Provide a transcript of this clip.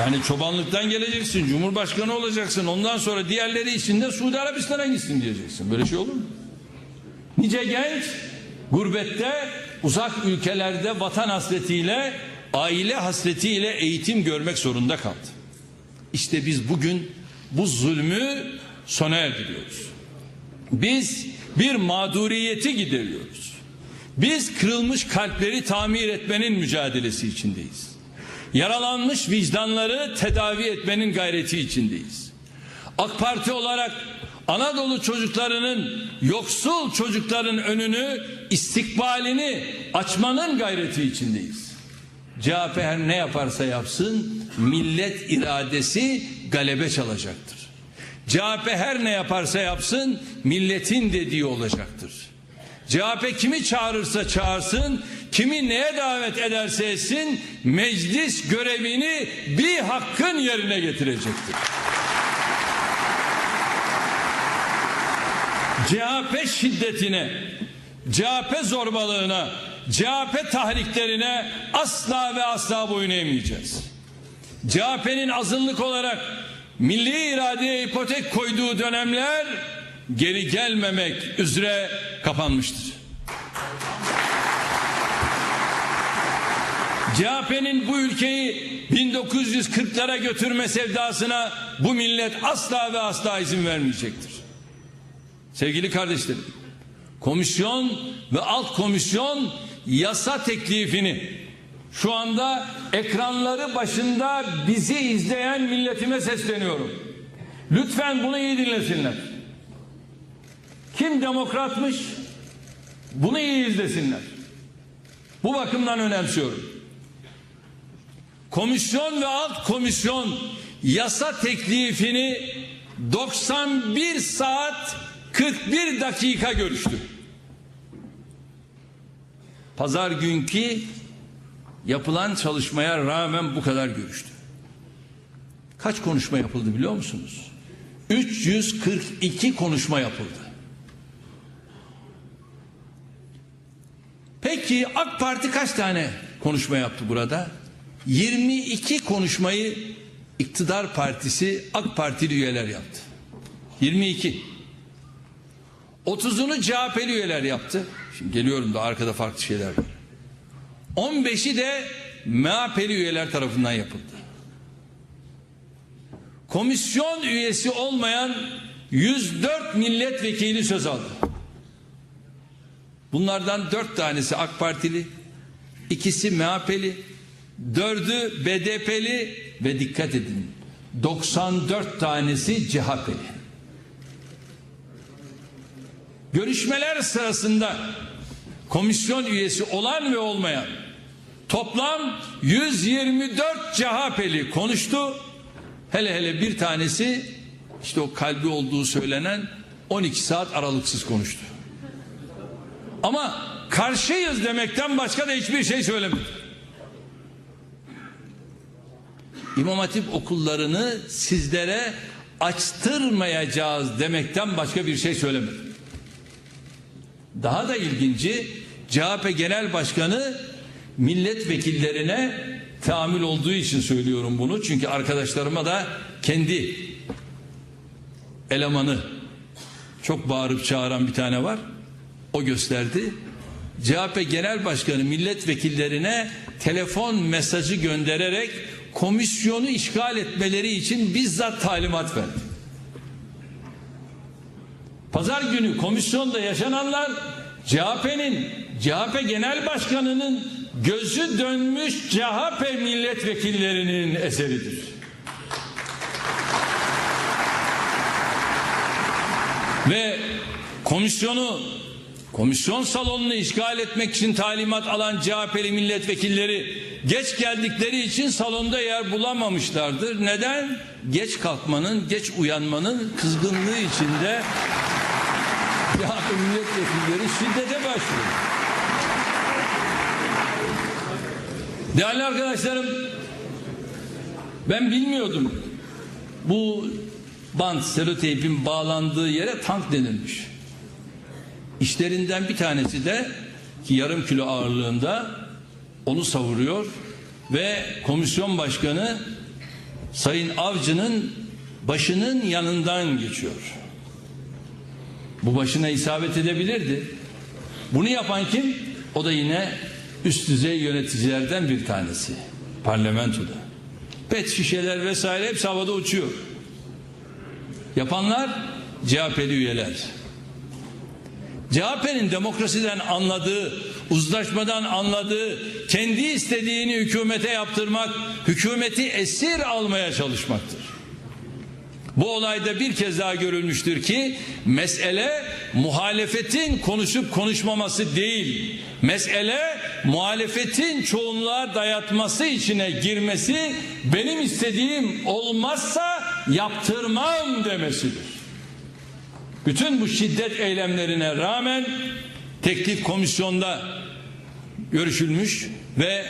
Yani çobanlıktan geleceksin, cumhurbaşkanı olacaksın. Ondan sonra diğerleri için de Suudi Arabistan'a gitsin diyeceksin. Böyle şey olur mu? Nice genç gurbette, uzak ülkelerde vatan hasretiyle, aile hasretiyle eğitim görmek zorunda kaldı. İşte biz bugün bu zulmü sona erdiriyoruz. Biz bir mağduriyeti gideriyoruz. Biz kırılmış kalpleri tamir etmenin mücadelesi içindeyiz. Yaralanmış vicdanları tedavi etmenin gayreti içindeyiz. AK Parti olarak Anadolu çocuklarının, yoksul çocukların önünü, istikbalini açmanın gayreti içindeyiz. CHP her ne yaparsa yapsın millet iradesi galebe çalacaktır. CHP her ne yaparsa yapsın milletin dediği olacaktır. CHP kimi çağırırsa çağırsın, kimi neye davet ederse etsin, meclis görevini bir hakkın yerine getirecektir. CHP şiddetine, CHP zorbalığına, CHP tahriklerine asla ve asla boyun eğmeyeceğiz. CHP'nin azınlık olarak milli iradeye ipotek koyduğu dönemler geri gelmemek üzere kapanmıştır. CHP'nin bu ülkeyi 1940'lara götürme sevdasına bu millet asla ve asla izin vermeyecektir. Sevgili kardeşlerim, komisyon ve alt komisyon yasa teklifini şu anda ekranları başında bizi izleyen milletime sesleniyorum. Lütfen bunu iyi dinlesinler. Kim demokratmış? Bunu iyi izlesinler. Bu bakımdan önemsiyorum. Komisyon ve alt komisyon yasa teklifini 91 saat 41 dakika görüştü. Pazar günkü yapılan çalışmaya rağmen bu kadar görüştü. Kaç konuşma yapıldı biliyor musunuz? 342 konuşma yapıldı. Peki AK Parti kaç tane konuşma yaptı burada? 22 konuşmayı iktidar partisi AK Partili üyeler yaptı. 22. 30'unu CHP'li üyeler yaptı. Şimdi geliyorum da arkada farklı şeyler var. 15'i de MHP'li üyeler tarafından yapıldı. Komisyon üyesi olmayan 104 milletvekili söz aldı. Bunlardan 4 tanesi AK Partili, ikisi MHP'li, dördü BDP'li ve dikkat edin 94 tanesi CHP'li. Görüşmeler sırasında komisyon üyesi olan ve olmayan toplam 124 CHP'li konuştu. Hele hele bir tanesi işte o kalbi olduğu söylenen 12 saat aralıksız konuştu. Ama karşıyız demekten başka da hiçbir şey söylemedi. İmam Hatip okullarını sizlere açtırmayacağız demekten başka bir şey söylemedi. Daha da ilginci CHP Genel Başkanı milletvekillerine tahammül olduğu için söylüyorum bunu. Çünkü arkadaşlarıma da kendi elemanı çok bağırıp çağıran bir tane var. O gösterdi. CHP Genel Başkanı milletvekillerine telefon mesajı göndererek komisyonu işgal etmeleri için bizzat talimat verdi. Pazar günü komisyonda yaşananlar CHP'nin CHP Genel Başkanı'nın gözü dönmüş CHP milletvekillerinin eseridir. Ve komisyonu komisyon salonunu işgal etmek için talimat alan CHP'li milletvekilleri geç geldikleri için salonda yer bulamamışlardır. Neden? Geç kalkmanın, geç uyanmanın kızgınlığı içinde CHP milletvekilleri şiddete başlıyor. Değerli arkadaşlarım ben bilmiyordum. Bu bant seloteypin bağlandığı yere tank denilmiş. İşlerinden bir tanesi de ki yarım kilo ağırlığında onu savuruyor ve komisyon başkanı Sayın Avcı'nın başının yanından geçiyor. Bu başına isabet edebilirdi. Bunu yapan kim? O da yine üst düzey yöneticilerden bir tanesi. Parlamentoda. Pet şişeler vesaire hepsi havada uçuyor. Yapanlar CHP'li üyeler. CHP'nin demokrasiden anladığı, uzlaşmadan anladığı, kendi istediğini hükümete yaptırmak, hükümeti esir almaya çalışmaktır. Bu olayda bir kez daha görülmüştür ki mesele muhalefetin konuşup konuşmaması değil. Mesele muhalefetin çoğunluğa dayatması içine girmesi, benim istediğim olmazsa yaptırmam demesidir. Bütün bu şiddet eylemlerine rağmen teklif komisyonda görüşülmüş ve